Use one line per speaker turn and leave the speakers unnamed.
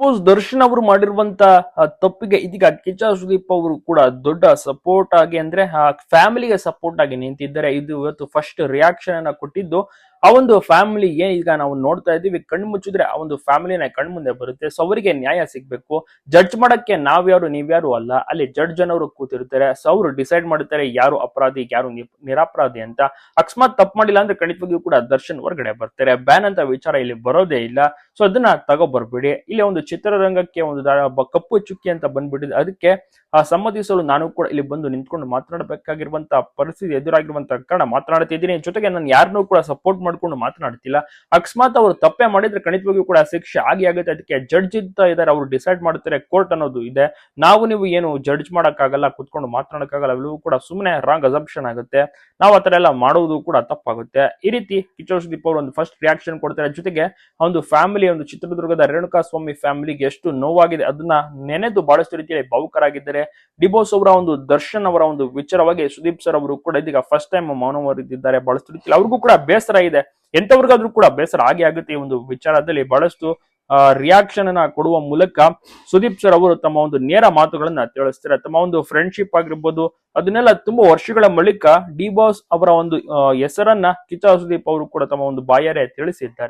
Suppose Darshan ಅವರು ಮಾಡಿರುವಂತ ತಪ್ಪಿಗೆ ಇದೀಗ ಕಿಚ್ಚ ಸುದೀಪ್ ಅವರು ಕೂಡ ದೊಡ್ಡ ಸಪೋರ್ಟ್ ಆಗಿ ಅಂದ್ರೆ, ಆ ಫ್ಯಾಮಿಲಿಗೆ ಸಪೋರ್ಟ್ ಆಗಿ ನಿಂತಿದ್ದಾರೆ. ಇದು ಇವತ್ತು ಫಸ್ಟ್ ರಿಯಾಕ್ಷನ್ ಅನ್ನ ಕೊಟ್ಟಿದ್ದು. ಆ ಒಂದು ಫ್ಯಾಮಿಲಿ ಏನ್ ಈಗ ನಾವು ನೋಡ್ತಾ ಇದೀವಿ ಕಣ್ಣು ಮುಚ್ಚಿದ್ರೆ ಆ ಒಂದು ಫ್ಯಾಮಿಲಿನ ಕಣ್ಣು ಮುಂದೆ ಬರುತ್ತೆ. ಸೊ ಅವರಿಗೆ ನ್ಯಾಯ ಸಿಗ್ಬೇಕು. ಜಡ್ಜ್ ಮಾಡಕ್ಕೆ ನಾವ್ಯಾರು ನೀವ್ಯಾರು ಅಲ್ಲ. ಅಲ್ಲಿ ಜಡ್ಜ್ ಅನ್ನೋರು ಕೂತಿರ್ತಾರೆ. ಸೊ ಅವರು ಡಿಸೈಡ್ ಮಾಡುತ್ತಾರೆ ಯಾರು ಅಪರಾಧಿ, ಯಾರು ನಿರಾಪರಾಧಿ ಅಂತ. ಅಕಸ್ಮಾತ್ ತಪ್ಪು ಮಾಡಿಲ್ಲ ಅಂದ್ರೆ ಖಂಡಿತವಾಗಿಯೂ ಕೂಡ ದರ್ಶನ್ ಹೊರಗಡೆ ಬರ್ತಾರೆ. ಬ್ಯಾನ್ ಅಂತ ವಿಚಾರ ಇಲ್ಲಿ ಬರೋದೇ ಇಲ್ಲ. ಸೊ ಅದನ್ನ ತಗೋಬರ್ಬೇಡಿ. ಇಲ್ಲಿ ಒಂದು ಚಿತ್ರರಂಗಕ್ಕೆ ಒಂದು ಕಪ್ಪು ಚುಕ್ಕಿ ಅಂತ ಬಂದ್ಬಿಟ್ಟಿದೆ. ಅದಕ್ಕೆ ಆ ಸಮ್ಮತಿಸಲು ನಾನು ಕೂಡ ಇಲ್ಲಿ ಬಂದು ನಿಂತ್ಕೊಂಡು ಮಾತನಾಡಬೇಕಾಗಿರುವಂತಹ ಪರಿಸ್ಥಿತಿ ಎದುರಾಗಿರುವಂತಹ ಕಾರಣ ಮಾತನಾಡುತ್ತಿದ್ದೀನಿ ಜೊತೆಗೆ ನಾನು ಯಾರನ್ನೂ ಕೂಡ ಸಪೋರ್ಟ್ ಮಾಡ್ಕೊಂಡು ಮಾತನಾಡ್ತಿಲ್ಲ. ಅಕಸ್ಮಾತ್ ಅವರು ತಪ್ಪೆ ಮಾಡಿದ್ರೆ ಖಂಡಿತವಾಗಿಯೂ ಕೂಡ ಶಿಕ್ಷೆ ಆಗಿ ಆಗುತ್ತೆ. ಅದಕ್ಕೆ ಜಡ್ಜ್ ಇದ್ದ ಇದಾರೆ, ಅವರು ಡಿಸೈಡ್ ಮಾಡ್ತಾರೆ ಕೋರ್ಟ್ ಅನ್ನೋದು ಇದೆ. ನಾವು ನೀವು ಏನು ಜಡ್ಜ್ ಮಾಡೋಕ್ಕಾಗಲ್ಲ, ಕುತ್ಕೊಂಡು ಮಾತನಾಡಕ್ಕಾಗಲ್ಲ ಅವೆಲ್ಲವೂ ಕೂಡ ಸುಮ್ಮನೆ ರಾಂಗ್ ಅಸಂಪ್ಷನ್ ಆಗುತ್ತೆ. ನಾವು ಆತರ ಎಲ್ಲ ಮಾಡೋದು ಕೂಡ ತಪ್ಪಾಗುತ್ತೆ. ಈ ರೀತಿ ಕಿಚೋರ್ ಸುದೀಪ್ ಅವರು ಒಂದು ಫಸ್ಟ್ ರಿಯಾಕ್ಷನ್ ಕೊಡ್ತಾರೆ. ಜೊತೆಗೆ ಆ ಒಂದು ಫ್ಯಾಮಿಲಿ ಒಂದು ಚಿತ್ರದುರ್ಗದ ರೇಣುಕಾ ಸ್ವಾಮಿ ಫ್ಯಾಮಿಲಿಗೆ ಎಷ್ಟು ನೋವಾಗಿದೆ, ಅದನ್ನ ನೆನೆದು ಬಹಳಷ್ಟು ರೀತಿಯಲ್ಲಿ ಭಾವುಕರಾಗಿದ್ದಾರೆ. ಡಿಬೋಸ್ ಅವರ ಒಂದು ದರ್ಶನ್ ಅವರ ಒಂದು ವಿಚಾರವಾಗಿ ಸುದೀಪ್ ಸರ್ ಅವರು ಕೂಡ ಇದೀಗ ಫಸ್ಟ್ ಟೈಮ್ ಮೌನವರಿದ್ದಾರೆ ಬಹಳಷ್ಟು ಅವ್ರಿಗೂ ಕೂಡ ಬೇಸರ ಇದೆ. ಎಂತವ್ರಿಗಾದ್ರೂ ಕೂಡ ಬೇಸರ ಆಗಿ ಆಗುತ್ತೆ ಈ ಒಂದು ವಿಚಾರದಲ್ಲಿ ಬಹಳಷ್ಟು ರಿಯಾಕ್ಷನ್ ಅನ್ನ ಕೊಡುವ ಮೂಲಕ ಸುದೀಪ್ ಸರ್ ಅವರು ತಮ್ಮ ಒಂದು ನೇರ ಮಾತುಗಳನ್ನ ತಿಳಿಸ್ತಾರೆ. ತಮ್ಮ ಒಂದು ಫ್ರೆಂಡ್ಶಿಪ್ ಆಗಿರ್ಬೋದು, ಅದನ್ನೆಲ್ಲ ತುಂಬಾ ವರ್ಷಗಳ ಬಳಿಕ ಡಿ ಬಾಸ್ ಅವರ ಒಂದು ಹೆಸರನ್ನ ಕಿಚ್ಚ ಸುದೀಪ್ ಅವರು ಕೂಡ ತಮ್ಮ ಒಂದು ಬಾಯಾರೆ ತಿಳಿಸಿದ್ದಾರೆ.